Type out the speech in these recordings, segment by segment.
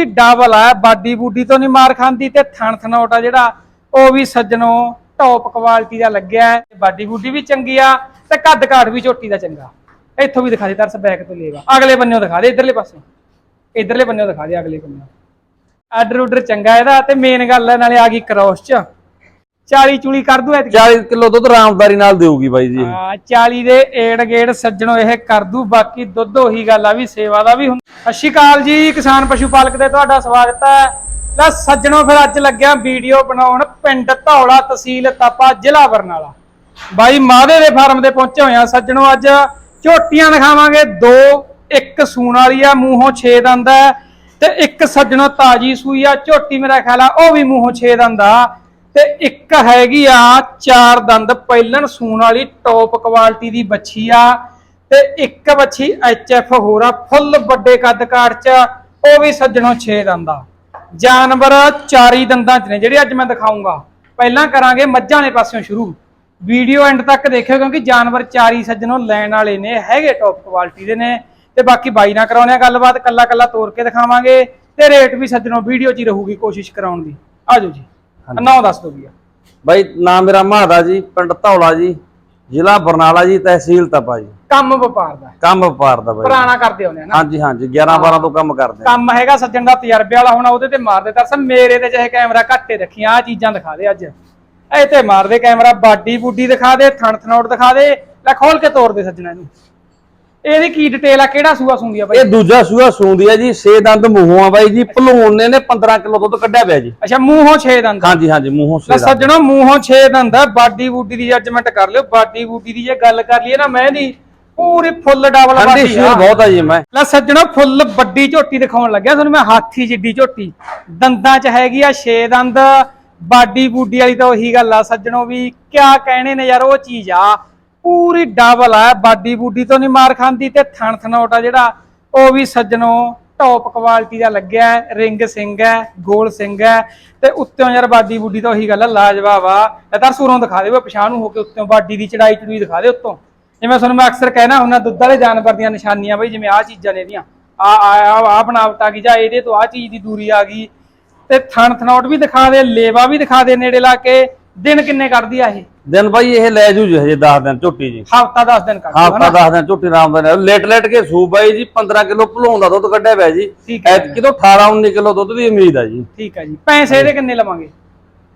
ਪੂਰੀ double ਆ, body ਬੂਡੀ ਤੋਂ ਨਹੀਂ ਮਾਰ ਖਾਂਦੀ ਤੇ ਥਣ ਥਣੋਟ ਆ ਜਿਹੜਾ, ਉਹ ਵੀ ਸੱਜਣੋ ਟੌਪ ਕੁਆਲਿਟੀ ਦਾ ਲੱਗਿਆ ਬਾਡੀ ਬੂਡੀ ਵੀ ਚੰਗੀ ਆ ਤੇ ਕੱਦ ਕਾਠ ਵੀ ਝੋਟੀ ਦਾ ਚੰਗਾ। ਇੱਥੋਂ ਵੀ ਦਿਖਾ ਦੇ, ਤਰਸ ਬੈਕ ਤੋਂ ਲੇਵਾ। ਅਗਲੇ ਬੰਨਿਓ ਦਿਖਾ ਦੇ, ਇਧਰਲੇ ਪਾਸੇ। ਇਧਰਲੇ ਬੰਨਿਓ ਦਿਖਾ ਦੇ, ਅਗਲੇ ਬੰਨਿਓ। ਆਰਡਰ ਉਡਰ ਚੰਗਾ ਇਹਦਾ ਤੇ ਮੇਨ ਗੱਲ ਹੈ ਨਾਲੇ ਆ ਗਈ ਕ੍ਰੋਸ ਚ। 40 ਚੂਲੀ ਕਰ ਦੂ ਐਤਕੀ। 40 ਕਿਲੋ ਦੁੱਧ ਆਰਾਮਦਾਰੀ ਨਾਲ ਦੇਊਗੀ ਬਾਈ ਜੀ ਹਾਂ 40 ਦੇ ਏੜ ਗੇੜ ਸੱਜਣੋ ਇਹ ਕਰ ਦੂ ਬਾਕੀ ਦੁੱਧ ਉਹੀ ਗੱਲ ਆ ਵੀ ਸੇਵਾ ਦਾ ਵੀ ਹੁੰਦਾ। ਅਕਾਲ ਜੀ ਕਿਸਾਨ ਪਸ਼ੂ ਪਾਲਕ ਦੇ ਤੁਹਾਡਾ ਸਵਾਗਤ ਹੈ। ਲੈ ਸੱਜਣੋ ਫਿਰ ਅੱਜ ਲੱਗਿਆ ਵੀਡੀਓ ਬਣਾਉਣ ਪਿੰਡ ਧੌਲਾ ਤਹਿਸੀਲ ਤਪਾ ਜ਼ਿਲ੍ਹਾ ਬਰਨਾਲਾ। ਬਾਈ ਮਾਦੇ ਦੇ ਫਾਰਮ ਦੇ ਪਹੁੰਚੇ ਹੋਏ ਆ। ਸੱਜਣੋ ਅੱਜ ਝੋਟੀਆਂ ਦਿਖਾਵਾਂਗੇ। ਦੋ ਇੱਕ ਸੂਣ ਵਾਲੀ ਆ ਮੂੰਹੋਂ 6 ਦੰਦ ਹੈ। ਤੇ ਇੱਕ ਸੱਜਣੋ ਤਾਜੀ ਸੂਈ ਆ। ਝੋਟੀ ਮੇਰਾ ਖਿਆਲ ਆ ਉਹ ਵੀ ਮੂੰਹੋਂ 6 ਦੰਦ ਆ ਤੇ ਇੱਕ ਹੈਗੀ ਆ ਚਾਰ ਦੰਦ, ਪਹਿਲਣ ਸੂਣ ਵਾਲੀ ਟੌਪ ਕੁਆਲਿਟੀ ਦੀ ਬੱਚੀ ਆ। ਤੇ ਇੱਕ ਬੱਚੀ ਐਫ ਆ, ਫੁੱਲ ਵੱਡੇ ਕੱਦ ਕਾਠ ਚ, ਉਹ ਵੀ ਸੱਜਣੋ 6 ਦੰਦ ਆ। ਜਾਨਵਰ ਚਾਰੀ ਦੰਦਾਂ ਚ ਨੇ, ਜਿਹੜੇ ਅੱਜ ਮੈਂ ਦਿਖਾਉਂਗਾ ਪਹਿਲਾਂ ਕਰਾਂਗੇ ਮੱਝਾਂ ਵਾਲੇ ਪਾਸਿਓਂ ਸ਼ੁਰੂ। ਵੀਡੀਓ ਐਂਡ ਤੱਕ ਦੇਖਿਓ, ਕਿਉਂਕਿ ਜਾਨਵਰ ਚਾਰੀ ਸੱਜਣੋਂ ਲੈਣ ਵਾਲੇ ਨੇ, ਹੈਗੇ ਟੌਪ ਕੁਆਲਿਟੀ ਦੇ ਨੇ। ਤੇ ਬਾਕੀ ਬਾਈ ਨਾਲ ਕਰਾਉਣੇ ਆ ਗੱਲਬਾਤ ਕੱਲਾ ਕੱਲਾ ਤੋੜ ਕੇ ਦਿਖਾਵਾਂਗੇ। ਤੇ ਰੇਟ ਵੀ ਸੱਜਣੋਂ ਵੀਡੀਓ 'ਚ ਹੀ ਰਹੂਗੀ ਕੋਸ਼ਿਸ਼ ਕਰਾਉਣ ਦੀ। ਆਜੋ ਜੀ। ਨਾਮ ਦੱਸ ਦਿਓ ਵੀ ਬਾਈ ਨਾਮ ਮੇਰਾ ਮਹਾਦਾ ਜੀ ਪਿੰਡ ਧੌਲਾ ਜੀ ਜ਼ਿਲ੍ਹਾ ਬਰਨਾਲਾ ਜੀ ਤਹਿਸੀਲ ਤਪਾ ਜੀ। ਕੰਮ ਵਪਾਰ ਦਾ। ਕੰਮ ਵਪਾਰ ਦਾ ਬਾਈ। ਪੁਰਾਣਾ ਕਰਦੇ ਹੁੰਦੇ ਆ ਨਾ। ਹਾਂਜੀ ਹਾਂਜੀ 11 12 ਤੋਂ ਕੰਮ ਕਰਦੇ ਆ। ਕੰਮ ਹੈਗਾ ਸੱਜਣ ਦਾ ਤਜਰਬੇ ਵਾਲਾ ਹੋਣਾ ਉਹਦੇ ਤੇ ਮਾਰਦੇ ਤਰਸ। ਮੇਰੇ ਤੇ ਚਾਹੇ ਕੈਮਰਾ ਘੱਟੇ ਰੱਖੀ ਆ ਚੀਜ਼ਾਂ ਦਿਖਾ ਦੇ ਅੱਜ। ਇਹ ਤੇ ਮਾਰਦੇ ਕੈਮਰਾ ਬਾਡੀ ਬੂਡੀ ਦਿਖਾ ਦੇ ਥਣ ਥਣੋਟ ਦਿਖਾ ਦੇ। ਲੈ ਖੋਲ ਕੇ ਤੋੜ ਦੇ ਸੱਜਣਾ ਨੂੰ ਇਹਦੀ ਕੀ ਡਿਟੇਲ ਆ? ਕਿਹੜਾ ਸੂਆ ਸੁੰਦੀ ਆ ਬਾਈ? ਇਹ ਦੂਜਾ ਸੂਆ ਸੂੰਦੀ ਆ ਜੀ 6 ਦੰਦ ਮੂੰਹੋਂ ਆ ਬਾਈ ਜੀ ਭਲੂਣ ਨੇ ਨੇ 15 ਕਿਲੋ ਦੁੱਧ ਕੱਢਿਆ ਪਿਆ ਜੀ। ਅੱਛਾ ਮੂੰਹੋਂ 6 ਦੰਦ। ਹਾਂਜੀ ਹਾਂਜੀ ਮੂੰਹੋਂ ਲੈ 6 ਦੰਦ। ਸੱਜਣੋ ਮੂੰਹੋਂ 6 ਦੰਦ ਆ ਬਾਡੀ ਬੂਡੀ ਦੀ ਜੱਜਮੈਂਟ ਕਰ ਲਿਓ ਬਾਡੀ ਬੂਡੀ ਦੀ ਜੇ ਗੱਲ ਕਰ ਲਈਏ ਨਾ ਮੈਂ ਦੀ ਪੂਰੀ ਫੁੱਲ ਡਬਲ ਬਾਡੀ ਆ। ਬਹੁਤ ਆ ਜੀ ਮੈਂ। ਲੈ ਸੱਜਣੋ ਫੁੱਲ ਵੱਡੀ ਝੋਟੀ ਦਿਖਾਉਣ ਲੱਗਿਆ ਤੁਹਾਨੂੰ ਮੈਂ ਹਾਥੀ ਜਿੱਡੀ ਝੋਟੀ। ਦੰਦਾਂ 'ਚ ਹੈਗੀ ਆ 6 ਦੰਦ ਬਾਡੀ ਬੂਡੀ ਵਾਲੀ ਤਾਂ ਉਹੀ ਗੱਲ ਆ। ਸੱਜਣੋ ਵੀ ਕਿਆ ਕਹਿਣੇ ਨੇ ਯਾਰ ਉਹ ਚੀਜ਼ ਆ। ਪੂਰੀ ਡਬਲ ਆ, ਬਾਡੀ ਬੂਡੀ ਤੋਂ ਨਹੀਂ ਮਾਰ ਖਾਂਦੀ ਤੇ ਥਣ ਥਣੋਟ ਆ ਜਿਹੜਾ, ਉਹ ਵੀ ਸੱਜਣੋ ਟੌਪ ਕੁਆਲਿਟੀ ਦਾ ਲੱਗਿਆ ਰਿੰਗ ਸਿੰਘ ਹੈ, ਗੋਲ ਸਿੰਘ ਹੈ, ਤੇ ਉੱਤੋਂ ਯਾਰ ਬਾਡੀ ਬੂਡੀ ਤਾਂ ਉਹੀ ਗੱਲ ਆ, ਲਾਜਵਾਬ ਆ। ਤਾਂ ਸੂਰੋਂ ਦਿਖਾ ਦੇ ਪਛਾਣ ਨੂੰ ਹੋ ਕੇ ਉੱਤੋਂ ਬਾਡੀ ਦੀ ਚੜਾਈ ਚੜੂਈ ਦਿਖਾ ਦੇ ਉੱਤੋਂ। ਜਿਵੇਂ ਤੁਹਾਨੂੰ ਮੈਂ ਅਕਸਰ ਕਹਿਣਾ ਹੁੰਦਾ, ਦੁੱਧ ਵਾਲੇ ਜਾਨਵਰ ਦੀਆਂ ਨਿਸ਼ਾਨੀਆਂ ਬਈ, ਜਿਵੇਂ ਆਹ ਚੀਜ਼ਾਂ ਨੇ ਇਹਦੀਆਂ। ਆ ਆ ਆ ਬਣਾਵਟ ਆ ਗਈ, ਜਾਂ ਇਹਦੇ ਤੋਂ ਆਹ ਚੀਜ਼ ਦੀ ਦੂਰੀ ਆ ਗਈ। ਤੇ ਥਣ ਥਣੌਟ ਵੀ ਦਿਖਾ ਦੇ, ਲੇਵਾ ਵੀ ਦਿਖਾ ਦੇ ਨੇੜੇ ਲਾ ਕੇ। ਦਿਨ ਕਿੰਨੇ ਕੱਢਦੀ ਆ ਇਹ? ਦਿਨ ਬਾਈ ਇਹ ਲੈ ਜੂ ਜੀ ਹਜੇ 10 ਦਿਨ ਝੋਟੀ ਜੀ। ਹਫਤਾ 10 ਦਿਨ ਕੱਢਦੀ ਹਫਤਾ 10 ਦਿਨ ਝੋਟੀ ਆਰਾਮਦਾਰੀ ਨਾਲ ਲੇਟ ਲੇਟ ਕੇ ਸੂ ਬਾਈ ਜੀ 15 ਕਿਲੋ ਭਲੂਣ ਦਾ ਦੁੱਧ ਕੱਢਿਆ ਪਿਆ ਜੀ। ਕਿਲੋ 18 19 ਕਿਲੋ ਦੁੱਧ ਦੀ ਉਮੀਦ ਆ ਜੀ। ਠੀਕ ਹੈ ਜੀ। ਪੈਸੇ ਇਹਦੇ ਕਿੰਨੇ ਲਵਾਂਗੇ?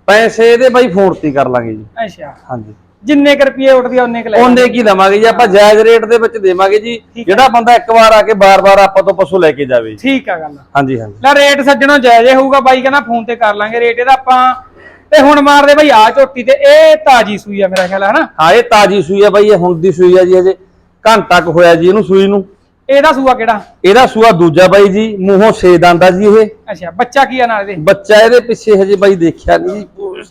ਪੈਸੇ ਇਹਦੇ ਬਾਈ ਫੋਨ ਤੇ ਕਰ ਲਾਂਗੇ ਜੀ। ਅੱਛਾ। ਹਾਂਜੀ। ਜਿੰਨੇ ਕੁ ਰੁਪਏ ਉੱਠਦੀ ਆ ਉਹਨੇ ਕੁ ਲੈ ਉਹਨੇ ਕੀ ਲਵਾਂਗੇ ਜੀ ਆਪਾਂ ਜਾਇਜ਼ ਰੇਟ ਦੇ ਵਿੱਚ ਦੇਵਾਂਗੇ ਜੀ। ਜਿਹੜਾ ਬੰਦਾ ਇੱਕ ਵਾਰ ਆ ਕੇ ਬਾਰ-ਬਾਰ ਆਪਾਂ ਤੋਂ ਪਸ਼ੂ ਲੈ ਕੇ ਜਾਵੇ ਠੀਕ ਆ ਗੱਲ। ਹਾਂਜੀ ਹਾਂਜੀ। ਲੈ ਰੇਟ ਸੱਜਣੋ ਜਾਇਜ਼ ਹੋਊਗਾ ਬਾਈ ਕਹਿੰਦਾ ਫੋਨ ਤੇ ਕਰ ਲਾਂਗੇ ਰੇਟ। ਇਹਦਾ ਆਪਾਂ ਤੇ ਹੁਣ ਮਾਰਦੇ ਬਾਈ ਆ ਝੋਟੀ ਤੇ ਇਹ ਤਾਜੀ ਸੂਈ ਆ ਮੇਰਾ ਖਿਆਲ ਹੈ ਹਨਾ ਹਾਂ ਇਹ ਤਾਜੀ ਸੂਈ ਆ ਬਾਈ ਇਹ ਹੁਣ ਦੀ ਸੂਈ ਆ ਜੀ ਹਜੇ। ਘੰਟਾ ਕੁ ਹੋਇਆ ਜੀ ਇਹਨੂੰ ਸੂਈ ਨੂੰ। ਇਹਦਾ ਸੂਆ ਕਿਹੜਾ? ਇਹਦਾ ਸੂਆ ਦੂਜਾ ਬਾਈ ਜੀ ਮੂੰਹੋਂ ਛੇ ਦੰਦ ਜੀ ਇਹ। ਅੱਛਾ ਬੱਚਾ ਕੀ ਆ ਨਾਲ ਇਹਦੇ? ਬੱਚਾ ਇਹਦੇ ਪਿੱਛੇ ਹਜੇ ਬਾਈ ਦੇਖਿਆ ਨਹੀਂ ਜੀ।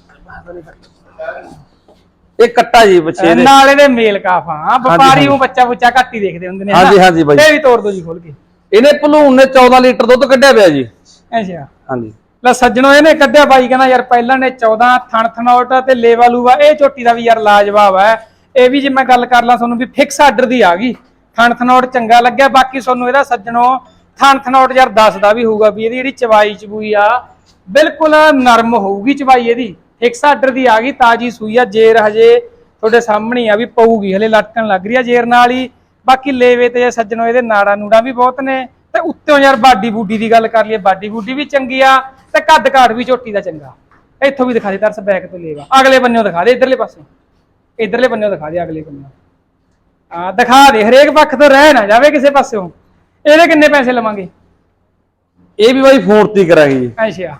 ਇਹ ਕੱਟਾ ਜੀ ਬੱਚੇ ਇਹਦੇ। ਨਾਲ ਇਹਦੇ ਮੇਲ ਕਾਫਾ ਵਪਾਰੀ। ਨੂੰ ਬੱਚਾ ਬੁੱਚਾ ਘੱਟ ਹੀ ਦੇਖਦੇ ਹੁੰਦੇ ਨੇ ਹਾਂਜੀ? ਹਾਂਜੀ ਬਾਈ। ਇਹ ਵੀ ਤੋੜ ਦੋ ਜੀ ਖੋਲ ਕੇ। ਇਹਨੇ ਭਲੂਣ ਨੇ 14 ਲੀਟਰ ਦੁੱਧ ਕੱਢਿਆ ਪਿਆ ਜੀ। ਅੱਛਾ। ਹਾਂਜੀ। ਲੈ ਸੱਜਣੋ, ਇਹਨੇ ਕੱਢਿਆ ਬਾਈ, ਕਹਿੰਦਾ ਯਾਰ ਪਹਿਲਾਂ ਨੇ 14 ਥਣ ਥਣੌਟ ਤੇ ਲੇਵਾ ਲੂਵਾ ਇਹ ਝੋਟੀ ਦਾ ਵੀ ਯਾਰ ਲਾਜਵਾਬ ਹੈ। ਇਹ ਵੀ ਜੇ ਮੈਂ ਗੱਲ ਕਰ ਲਾਂ ਤੁਹਾਨੂੰ ਵੀ ਫਿਕਸ ਆਰਡਰ ਦੀ ਆ ਗਈ। ਥਣ ਥਣੌਟ ਚੰਗਾ ਲੱਗਿਆ, ਬਾਕੀ ਤੁਹਾਨੂੰ ਇਹਦਾ ਸੱਜਣੋ, ਥਣ ਥਣੌਟ ਯਾਰ ਦੱਸਦਾ ਵੀ ਹੋਊਗਾ ਵੀ ਇਹਦੀ ਜਿਹੜੀ ਚਵਾਈ ਚਬੂਈ ਆ, ਬਿਲਕੁਲ ਨਰਮ ਹੋਊਗੀ ਚਵਾਈ ਇਹਦੀ। ਫਿਕਸ ਆਰਡਰ ਦੀ ਆ ਗਈ, ਤਾਜੀ ਸੂਈ ਆ, ਜੇਰ ਹਜੇ ਤੁਹਾਡੇ ਸਾਹਮਣੇ ਆ ਵੀ ਪਊਗੀ, ਹਲੇ ਲਟਕਣ ਲੱਗ ਰਹੀ ਆ ਜੇਰ ਨਾਲ ਹੀ। ਬਾਕੀ ਲੇਵੇ ਤੇ ਸੱਜਣੋ, ਇਹਦੇ ਨਾੜਾ ਨੂੜਾ ਵੀ ਬਹੁਤ ਨੇ। ਤੇ ਉੱਤੋਂ ਯਾਰ ਬਾਡੀ ਬੂਡੀ ਦੀ ਗੱਲ ਕਰ ਲਈਏ, ਬਾਡੀ ਬੂਡੀ ਵੀ ਚੰਗੀ ਆ। ਤੇ ਕੱਦ ਕਾਠ ਵੀ ਝੋਟੀ ਦਾ ਚੰਗਾ। ਇੱਥੋਂ ਵੀ ਦਿਖਾ ਦੇ ਤਰਸ ਬੈਕ ਤੋਂ ਲੇਵਾ। ਅਗਲੇ ਬੰਨਿਓ ਦਿਖਾ ਦੇ ਇਧਰਲੇ ਪਾਸੇ। ਇਧਰਲੇ ਬੰਨਿਓ ਦਿਖਾ ਦੇ ਅਗਲੇ ਬੰਨਿਓ। ਆ ਦਿਖਾ ਦੇ ਹਰੇਕ ਪੱਖ ਤੋਂ ਰਹਿ ਨਾ ਜਾਵੇ ਕਿਸੇ ਪਾਸਿਓਂ। ਇਹਦੇ ਕਿੰਨੇ ਪੈਸੇ ਲਵਾਂਗੇ? ਇਹ ਵੀ ਬਾਈ ਫੋਨ ਤੇ ਕਰਾਂਗੇ ਜੀ। ਅੱਛਾ।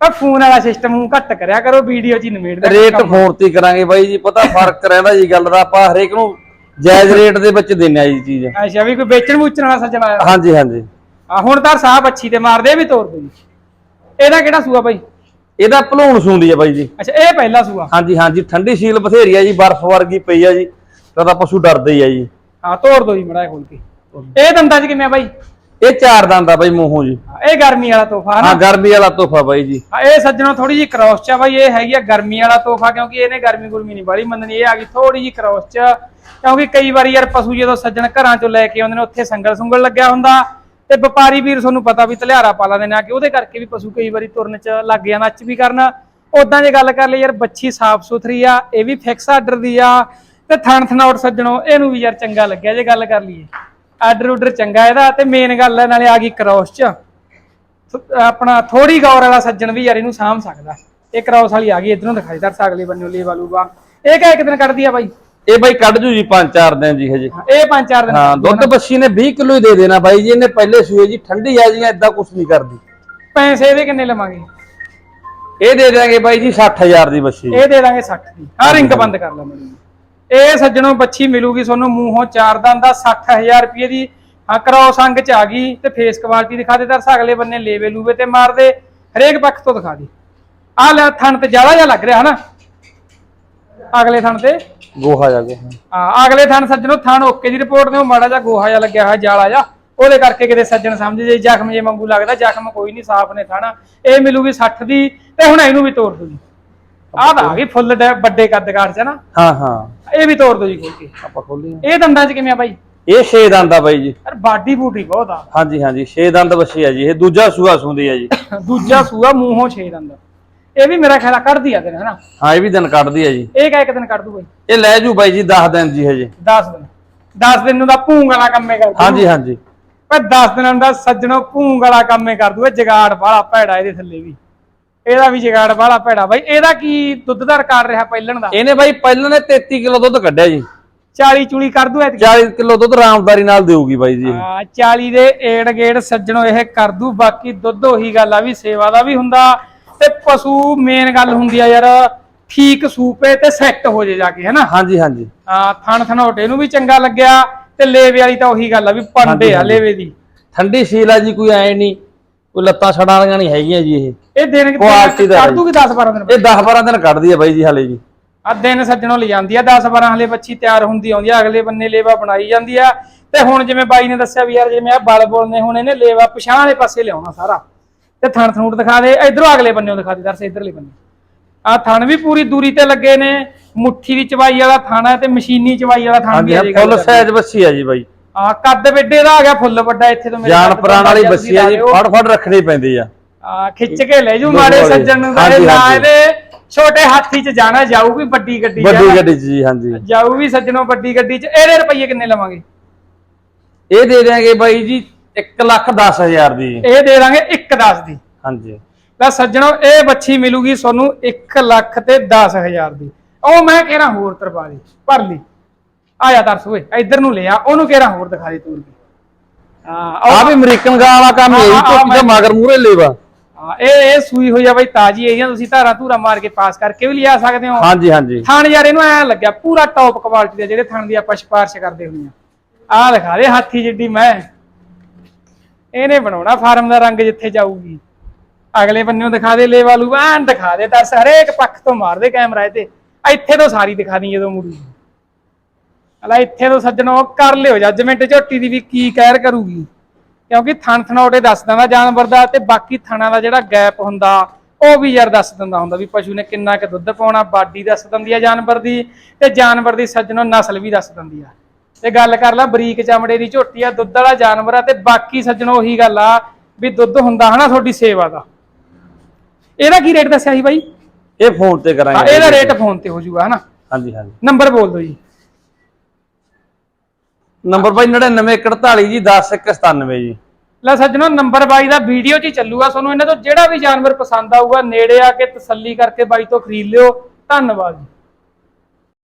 ਆ ਫੋਨ ਵਾਲਾ ਸਿਸਟਮ ਨੂੰ ਘੱਟ ਕਰਿਆ ਕਰੋ ਵੀਡੀਓ 'ਚ ਹੀ ਨਿਮੇੜ ਦੇ ਰੇਟ ਫੋਨ ਤੇ ਕਰਾਂਗੇ ਬਾਈ ਜੀ ਪਤਾ ਫ਼ਰਕ ਰਹਿੰਦਾ ਜੀ ਗੱਲ ਦਾ ਆਪਾਂ ਹਰੇਕ ਨੂੰ ਜਾਇਜ਼ ਰੇਟ ਦੇ ਵਿੱਚ ਦਿੰਨੇ ਆ ਜੀ ਚੀਜ਼। ਅੱਛਾ ਵੀ ਕੋਈ ਵੇਚਣ ਵੂਚਣ ਵਾਲਾ ਸੱਜਣਾ ਆਇਆ ਹਾਂਜੀ ਹਾਂਜੀ। ਆ ਹੁਣ ਤਾਂ ਸਾਹ ਬੱਚੀ ਤੇ ਮਾਰਦੇ ਵੀ ਤੋੜ ਦੋ ਜੀ। ਇਹਦਾ ਕਿਹੜਾ ਸੂਆ ਬਾਈ? ਇਹਦਾ ਭਲੂਣ ਸੂੰਦੀ ਆ ਬਾਈ ਜੀ। ਅੱਛਾ ਇਹ ਪਹਿਲਾ ਸੂਆ। ਹਾਂਜੀ ਹਾਂਜੀ ਠੰਡੀ ਸੀਲ ਬਥੇਰੀ ਆ ਜੀ ਬਰਫ਼ ਵਰਗੀ ਪਈ ਆ ਜੀ ਤਾਂ ਤਾਂ ਪਸ਼ੂ ਡਰਦੇ ਹੀ ਆ ਜੀ। ਹਾਂ ਤੋੜ ਦੋ ਜੀ ਮੜਾ ਖੋਲ ਕੇ। ਇਹ ਦੰਦਾਂ 'ਚ ਕਿਵੇਂ ਆ ਬਾਈ? ਇਹ ਚਾਰ ਦੰਦ ਆ ਬਾਈ ਮੂੰਹੋਂ ਜੀ। ਇਹ ਗਰਮੀ ਵਾਲਾ ਤੋਹਫਾ ਨਾ? ਹਾਂ ਗਰਮੀ ਵਾਲਾ ਤੋਹਫਾ ਬਾਈ ਜੀ। ਹਾਂ, ਇਹ ਸੱਜਣੋ ਥੋੜੀ ਜੀ ਕ੍ਰੋਸ ਚ ਆ ਬਾਈ ਇਹ ਹੈਗੀ ਆ ਗਰਮੀ ਵਾਲਾ ਤੋਹਫਾ ਕਿਉਂਕਿ ਇਹਨੇ ਗਰਮੀ ਗੁਰਮੀ ਨਹੀਂ ਬਾਲੀ ਮੰਨਣੀ ਇਹ ਆ ਗਈ ਥੋੜੀ ਜੀ ਕ੍ਰੋਸ ਚ ਕਿਉਂਕਿ ਕਈ ਵਾਰੀ ਯਾਰ ਪਸ਼ੂ ਜਦੋਂ ਸੱਜਣ ਘਰਾਂ ਚੋਂ ਲੈ ਕੇ ਆਉਂਦੇ ਨੇ ਉੱਥੇ ਸੰਗਲ ਸੁੰਗਲ ਲੱਗਿਆ ਹੁੰਦਾ ਤੇ ਵਪਾਰੀ ਵੀਰ ਤੁਹਾਨੂੰ ਪਤਾ ਵੀ ਤਲਿਆਰਾ ਪਾ ਲੈਂਦੇ ਨੇ ਆ ਉਹਦੇ ਕਰਕੇ ਵੀ ਪਸ਼ੂ ਕਈ ਵਾਰੀ ਤੁਰਨ ਚ ਲੱਗ ਜਾਂਦਾ ਅੱਜ ਵੀ ਕਰਨਾ। ਉਦਾਂ ਜੇ ਗੱਲ ਕਰ ਲਈ ਯਾਰ, ਬੱਚੀ ਸਾਫ਼ ਸੁਥਰੀ ਆ, ਇਹ ਵੀ ਫਿਕਸ ਆਰਡਰ ਦੀ ਆ, ਤੇ ਥਣ ਥਣਾਉਟ ਸੱਜਣੋ, ਇਹਨੂੰ ਵੀ ਯਾਰ ਚੰਗਾ ਲੱਗਿਆ ਜੇ ਗੱਲ ਕਰ ਲਈਏ। ਆਰਡਰ ਉਡਰ ਚੰਗਾ ਇਹਦਾ ਤੇ ਮੇਨ ਗੱਲ ਹੈ ਨਾਲੇ ਆ ਗਈ ਕ੍ਰੋਸ ਚ। ਆਪਣਾ ਥੋੜੀ ਗੌਰ ਵਾਲਾ ਸੱਜਣ ਵੀ ਯਾਰ ਇਹਨੂੰ ਸਾਂਭ ਸਕਦਾ। ਇਹ ਕ੍ਰੋਸ ਵਾਲੀ ਆ ਗਈ, ਇਧਰੋਂ ਦਿਖਾਈ ਦਰਸ ਅਗਲੇ ਬੰਨਿਓ ਲੇ ਵਾਲੂਗਾ ਇਹ ਕਿਹ ਇੱਕ ਦਿਨ ਕੱਢਦੀ ਆ ਬਾਈ? ਇਹ ਬਾਈ ਕੱਢ ਜੂ ਜੀ ਪੰਜ ਚਾਰ ਦਿਨ ਜੀ ਹਜੇ। ਇਹ ਪੰਜ ਚਾਰ ਦਿਨ ਹਾਂ ਦੁੱਧ ਬੱਛੀ ਨੇ 20 ਕਿਲੋ ਹੀ ਦੇ ਦੇਣਾ ਬਾਈ ਜੀ ਇਹਨੇ ਪਹਿਲੇ ਸੂਏ ਜੀ ਠੰਡੀ ਆ ਜੀ ਏਦਾਂ ਕੁਝ ਨਹੀਂ ਕਰਦੀ। ਪੈਸੇ ਇਹਦੇ ਕਿੰਨੇ ਲਵਾਂਗੇ? ਇਹ ਦੇ ਦਿਆਂਗੇ ਬਾਈ ਜੀ 60000 ਦੀ ਬੱਛੀ ਇਹ ਦੇ ਦਾਂਗੇ 60 ਦੀ। ਹਾਂ ਰਿੰਗ ਬੰਦ ਕਰ ਲਾ ਮੈਨੂੰ। ਇਹ ਸੱਜਣੋਂ ਬੱਚੀ ਮਿਲੂਗੀ ਤੁਹਾਨੂੰ ਮੂੰਹੋਂ ਚਾਰ ਦੰਦ ਦਾ 60000 ਰੁਪਏ ਦੀ। ਹਾਂ ਕ੍ਰੋਸ ਅੰਗ ਚ ਆ ਗਈ ਤੇ ਫੇਸ ਕੁਆਲਿਟੀ ਦਿਖਾ ਦੇ ਦਰਸ ਅਗਲੇ ਬੰਨੇ ਲੇਵੇ ਲੂਵੇ ਤੇ ਮਾਰ ਦੇ। ਹਰੇਕ ਪੱਖ ਤੋਂ ਦਿਖਾ ਦੇ। ਆ ਲੈ ਥਣ ਤੇ ਜ਼ਿਆਦਾ ਜਿਹਾ ਲੱਗ ਰਿਹਾ ਹਨਾ? ਅਗਲੇ ਥਣ ਤੇ। ਗੋਹਾ ਜਾ ਕੇ। ਹਾਂ ਅਗਲੇ ਥਣ ਸੱਜਣੋਂ ਥਣ ਓਕੇ ਦੀ ਰਿਪੋਰਟ ਉਹ ਮਾੜਾ ਜਿਹਾ ਗੋਹਾ ਜਿਹਾ ਲੱਗਿਆ ਹੋਇਆ ਜਾਲਾ ਜਿਹਾ। ਉਹਦੇ ਕਰਕੇ ਕਿਤੇ ਸੱਜਣ ਸਮਝ ਜੇ ਜ਼ਖਮ ਜੇ ਵਾਂਗੂ ਲੱਗਦਾ ਜ਼ਖਮ ਕੋਈ ਨਹੀਂ ਸਾਫ਼ ਨੇ ਥਣ। ਇਹ ਮਿਲੂਗੀ 60 ਦੀ ਤੇ ਹੁਣ ਇਹਨੂੰ ਵੀ ਤੋੜ ਦੋ ਜੀ। ਆਹ ਤਾਂ ਆ ਗਈ ਫੁੱਲ ਵੱਡੇ ਕੱਦਕਾਰ ਚ ਨਾ। ਹਾਂ ਹਾਂ। ਇਹ ਵੀ ਤੋੜ ਦੋ ਜੀ ਖੋਲ ਕੇ ਆਪਾਂ ਖੋਲੀ ਇਹ ਦੰਦਾਂ ਚ ਕਿਵੇਂ ਆ ਬਾਈ? ਇਹ 6 ਦੰਦ ਆ ਬਾਈ ਜੀ। ਯਾਰ ਬਾਡੀ ਬੂਟੀ ਬਹੁਤ ਆ। ਹਾਂਜੀ ਹਾਂਜੀ 6 ਦੰਦ ਬੱਛੀ ਆ ਜੀ। ਇਹ ਦੂਜਾ ਸੂਆ ਸੁੰਦੀ ਆ ਜੀ। ਦੂਜਾ ਸੂਆ ਮੂੰਹੋਂ ਛੇ ਦੰਦ। ਇਹ ਵੀ ਮੇਰਾ ਖਿਆਲ ਆ ਕੱਢਦੀ ਆ ਦਿਨ ਹਨਾ? ਹਾਂ ਇਹ ਵੀ ਦਿਨ ਕੱਢਦੀ ਆ ਜੀ। ਇਹ ਕਾ ਇੱਕ ਦਿਨ ਕੱਢ ਦੂ ਬਾਈ ਇਹ ਲੈ ਜੂ ਬਾਈ ਜੀ 10 ਦਿਨ ਜੀ ਹਜੇ। 10 ਦਿਨ। 10 ਦਿਨ ਨੂੰ ਦਾ ਭੂੰਗ ਵਾਲਾ ਕੰਮੇ ਕਰ ਹਾਂਜੀ ਹਾਂਜੀ। ਪਰ 10 ਦਿਨਾਂ ਦਾ ਸੱਜਣੋ ਭੂੰਗ ਵਾਲਾ ਕੰਮੇ ਕਰ ਦੂ ਇਹ ਜਗਾੜ ਵਾਲਾ ਭੈੜਾ ਇਹਦੇ ਥੱਲੇ ਵੀ। ਇਹਦਾ ਵੀ ਜਗਾੜ ਵਾਲਾ ਭੈੜਾ। ਬਾਈ ਇਹਦਾ ਕੀ ਦੁੱਧ ਦਾ ਰਿਕਾਰਡ ਰਿਹਾ ਪਹਿਲਣ ਦਾ? ਇਹਨੇ ਬਾਈ ਪਹਿਲਾਂ ਨੇ 33 ਕਿਲੋ ਦੁੱਧ ਕੱਢਿਆ ਜੀ। 40 ਚੂਲੀ ਕਰ ਦੂ ਐਤਕੀ? 40 ਕਿਲੋ ਦੁੱਧ ਰਾਮਦਾਰੀ ਨਾਲ ਦੇਊਗੀ ਬਾਈ ਜੀ। ਹਾਂ 40 ਦੇ ਏੜ ਗੇੜ ਸੱਜਣੋ ਇਹ ਕਰ ਦੂ। ਬਾਕੀ ਦੁੱਧ ਉਹੀ ਗੱਲ ਆ ਵੀ ਸੇਵਾ ਦਾ ਵੀ ਹੁੰਦਾ ਤੇ ਪਸ਼ੂ ਮੇਨ ਗੱਲ ਹੁੰਦੀ ਆ ਯਾਰ ਠੀਕ ਸੂਪੇ ਤੇ ਸੈੱਟ ਹੋ ਜੇ ਜਾ ਕੇ ਹੈਨਾ? ਹਾਂਜੀ ਹਾਂਜੀ। ਹਾਂ ਥਣ ਥਣੋਟੇ ਨੂੰ ਵੀ ਚੰਗਾ ਲੱਗਿਆ ਤੇ ਲੇਵੇ ਵਾਲੀ ਤਾਂ ਉਹੀ ਗੱਲ ਆ ਵੀ ਪੰਡੇ ਆ। ਲੇਵੇ ਦੀ। ਠੰਡੀ ਸੀਲ ਆ ਜੀ ਕੋਈ ਐ ਨਹੀਂ ਕੋਈ ਲੱਤਾਂ ਛੜਾਂ ਵਾਲੀਆਂ ਨਹੀਂ ਹੈਗੀਆਂ ਜੀ ਇਹ। ਇਹ ਦਿਨ Quality ਦਾ। ਦੂਗੀ 10 12 ਦਿਨ ਇਹ 10 12 ਦਿਨ ਕੱਢਦੀ ਆ ਬਾਈ ਜੀ ਹਾਲੇ ਜੀ। ਆ ਦਿਨ ਸੱਜਣੋਂ ਲੈ ਜਾਂਦੀ ਆ 10 12 ਹਲੇ ਬੱਚੀ ਤਿਆਰ ਹੁੰਦੀ ਆਉਂਦੀ ਆ ਅਗਲੇ ਬੰਨੇ ਲੇਵਾ ਬਣਾਈ ਜਾਂਦੀ ਆ। ਤੇ ਹੁਣ ਜਿਵੇਂ ਬਾਈ ਨੇ ਦੱਸਿਆ ਵੀ ਯਾਰ ਜਿਵੇਂ ਆ ਬਲ ਬੁਲ ਨੇ ਹੁਣ ਇਹਨੇ ਲੇਵਾ ਪਛਾਣ ਵਾਲੇ ਪਾਸੇ ਲਿਆਉਣਾ ਸਾਰਾ। ਤੇ ਥਣ ਥਣੂਟ ਦਿਖਾ ਦੇ ਇਧਰੋਂ ਅਗਲੇ ਬੰਨੇੋਂ ਦਿਖਾ ਦੇ ਦਰਸ ਇਧਰਲੇ ਬੰਨੇ ਆ ਥਣ ਵੀ ਪੂਰੀ ਦੂਰੀ ਤੇ ਲੱਗੇ ਨੇ ਮੁੱਠੀ ਦੀ ਚਵਾਈ ਵਾਲਾ ਥਣ ਹੈ ਤੇ ਮਸ਼ੀਨੀ ਚਵਾਈ ਵਾਲਾ ਥਣ ਵੀ ਹਾਂਜੀ ਆ ਜੀ ਫੁੱਲ। ਸਾਈਜ਼ ਬੱਛੀ ਆ ਜੀ ਬਾਈ ਆ ਕੱਦ ਵੱਡੇ ਦਾ ਆ ਗਿਆ ਫੁੱਲ ਵੱਡਾ ਇੱਥੇ ਤੋਂ ਮੇਰੇ ਜਾਨ ਪ੍ਰਾਣ ਵਾਲੀ ਬੱਛੀ ਆ ਜੀ। ਫੜ ਫੜ ਰੱਖਣੀ ਪੈਂਦੀ ਆ ਆ ਖਿੱਚ ਕੇ ਲੈ ਜੂ ਮਾੜੇ। ਸੱਜਣ ਨੂੰ ਨਾਲੇ ਨਾ। ਇਹਦੇ ਛੋਟੇ ਹਾਥੀ 'ਚ ਜਾਣਾ ਜਾਊਗੀ ਵੱਡੀ ਗੱਡੀ 'ਚ ਵੱਡੀ। ਗੱਡੀ 'ਚ ਜੀ ਹਾਂਜੀ ਜਾਊ ਵੀ ਸੱਜਣੋਂ ਵੱਡੀ ਗੱਡੀ 'ਚ ਇਹਦੇ ਰੁਪਈਏ ਕਿੰਨੇ ਲਵਾਂਗੇ ਇਹ ਦੇ ਦਿਆਂਗੇ ਬਾਈ ਜੀ 1 ਲੱਖ 10 ਹਜ਼ਾਰ ਦੀ। ਇਹ ਦੇ ਦਾਂਗੇ 1 10 ਦੀ। ਹਾਂਜੀ। ਤਾਂ ਸੱਜਣੋ ਇਹ ਬੱਚੀ ਮਿਲੂਗੀ ਤੁਹਾਨੂੰ 1 ਲੱਖ ਤੇ 10000 ਦੀ। ਉਹ ਮੈਂ ਕਹਿਣਾ ਹੋਰ ਤਰਪਾ ਦੇ? ਭਰ ਲਈ। ਆ ਜਾ ਦਰਸ ਓਏ ਇੱਧਰ ਨੂੰ ਲਿਆ। ਉਹਨੂੰ ਕਹਿਣਾ ਹੋਰ ਦਿਖਾ ਦੇ ਤੂੰ? ਹਾਂ ਆ ਵੀ ਅਮਰੀਕਨ ਗਾਂ ਵਾਲਾ ਕੰਮ ਹੈ ਜੀ ਹਾਂ, ਹਾਂ, ਝੋਟੀ ਦਾ ਮੈਂ- ਮਗਰ ਮੂਰੇ ਲੇਵਾ ਇਹ ਇਹ ਸੂਈ ਹੋਈ ਆ ਬਈ ਤਾਜੀ ਹੈਗੀਆਂ ਤੁਸੀਂ ਧਾਰਾ ਧੂਰਾ ਮਾਰ ਕੇ ਪਾਸ ਕਰਕੇ ਵੀ ਲਿਆ ਸਕਦੇ ਹੋ। ਹਾਂਜੀ ਹਾਂਜੀ। ਥਣ ਯਾਰ ਇਹਨੂੰ ਐ ਲੱਗਿਆ ਪੂਰਾ ਟੌਪ ਕੁਆਲਿਟੀ ਦੇ ਜਿਹੜੇ ਥਣ ਦੀ ਆਪਾਂ ਸਿਫਾਰਿਸ਼ ਕਰਦੇ ਹੁੰਦੇ ਆ। ਆਹ ਦਿਖਾ ਦੇ ਹਾਥੀ ਜਿੱਡੀ ਮੈਂ। ਇਹਨੇ ਬਣਾਉਣਾ ਫਾਰਮ ਦਾ ਰੰਗ ਜਿੱਥੇ ਜਾਊਗੀ। ਅਗਲੇ ਬੰਨਿਓ ਦਿਖਾ ਦੇ ਲੇਵਾ ਲੂ ਐਨ ਦਿਖਾ ਦੇ ਤਾਂ ਹਰੇਕ ਪੱਖ ਤੋਂ ਮਾਰ ਦੇ ਕੈਮਰਾ ਤੇ ਇੱਥੇ ਤੋਂ ਸਾਰੀ ਦਿਖਾ ਦੀ ਜਦੋਂ ਮੁੜੀ। ਅਲਾ ਇੱਥੇ ਤੋਂ ਸੱਜਣੋ, ਕਰ ਲਿਓ ਜੱਜਮੈਂਟ ਝੋਟੀ ਦੀ ਵੀ ਕੀ ਕਹਿਰ ਕਰੂਗੀ। ਕਿਉਂਕਿ ਥਣ ਥਣੋਟੇ ਦੱਸ ਦਿੰਦਾ ਜਾਨਵਰ ਦਾ ਤੇ ਬਾਕੀ ਥਣਾ ਦਾ ਜਿਹੜਾ ਗੈਪ ਹੁੰਦਾ, ਉਹ ਵੀ ਯਾਰ ਦੱਸ ਦਿੰਦਾ ਹੁੰਦਾ ਵੀ ਪਸ਼ੂ ਨੇ ਕਿੰਨਾ ਕੁ ਦੁੱਧ ਪਾਉਣਾ, ਬਾਡੀ ਦੱਸ ਦਿੰਦੀ ਆ ਜਾਨਵਰ ਦੀ ਤੇ ਜਾਨਵਰ ਦੀ ਸੱਜਣੋ ਨਸਲ ਵੀ ਦੱਸ ਦਿੰਦੀ ਆ। ਤੇ ਗੱਲ ਕਰ ਲਾ ਬਰੀਕ ਚਮੜੇ ਦੀ ਝੋਟੀ ਆ ਦੁੱਧ ਵਾਲਾ ਜਾਨਵਰ ਆ ਤੇ ਬਾਕੀ ਸੱਜਣੋ ਉਹੀ ਗੱਲ ਆ ਵੀ ਦੁੱਧ ਹੁੰਦਾ ਹਨਾ ਤੁਹਾਡੀ ਸੇਵਾ ਦਾ। ਇਹਦਾ ਕੀ ਰੇਟ ਦੱਸਿਆ ਸੀ ਬਾਈ? ਇਹ ਫੋਨ ਤੇ ਕਰਾਂਗੇ ਇਹਦਾ ਰੇਟ ਫੋਨ ਤੇ ਹੋ ਜਾਊਗਾ ਹਨਾ। ਹਾਂਜੀ ਹਾਂਜੀ। ਨੰਬਰ ਬੋਲ ਦਿਓ ਜੀ। ਨੰਬਰ ਬਾਈ 9941 ਜੀ 10197 ਜੀ। ਲੈ ਸੱਜਣੋ ਨੰਬਰ ਬਾਈ ਦਾ ਵੀਡੀਓ 'ਚ ਹੀ ਚੱਲੂਗਾ ਤੁਹਾਨੂੰ ਇਹਨਾਂ ਤੋਂ ਜਿਹੜਾ ਵੀ ਜਾਨਵਰ ਪਸੰਦ ਆਊਗਾ ਨੇੜੇ ਆ ਕੇ ਤਸੱਲੀ ਕਰਕੇ ਬਾਈ ਤੋਂ ਖਰੀਦ ਲਿਓ। ਧੰਨਵਾਦ ਜੀ।